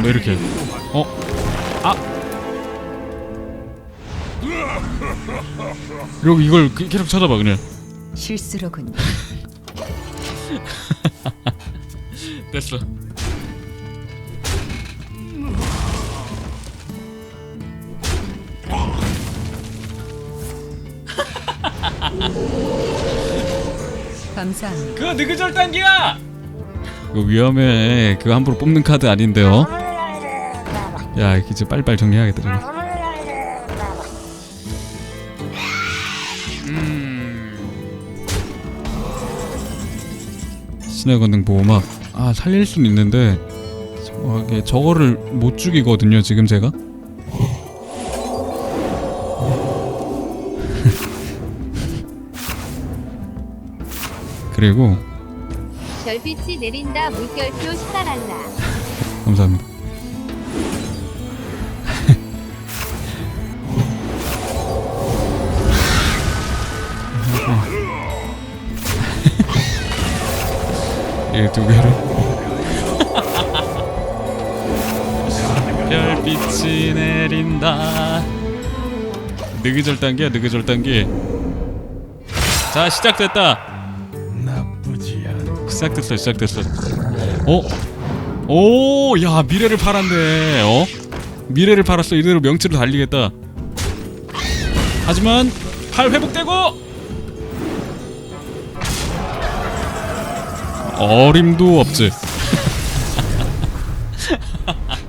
뭐 이렇게 어? 아 그리고 이걸 그- 계속 쳐다봐 그냥 실수로군. 됐어 감사합니다. 그거 느그절 단기야 그거 위험해. 그거 함부로 뽑는 카드 아닌데요. 야 이제 빨리빨리 정리해야겠다 저거 신의 건능 보호막. 아 살릴 수는 있는데 정확하게 저거를 못 죽이거든요 지금 제가. 그리고 별빛이 내린다 물결표 샤랄라. 감사합니다. 이 두 개를 별빛이 내린다. 느그절 단계야 느그절 단계. 자 시작됐다. 시작됐어요 시작됐어요 어? 오! 야 미래를 팔았네 어? 미래를 팔았어 이대로 명치로 달리겠다 하지만 팔 회복되고 어림도 없지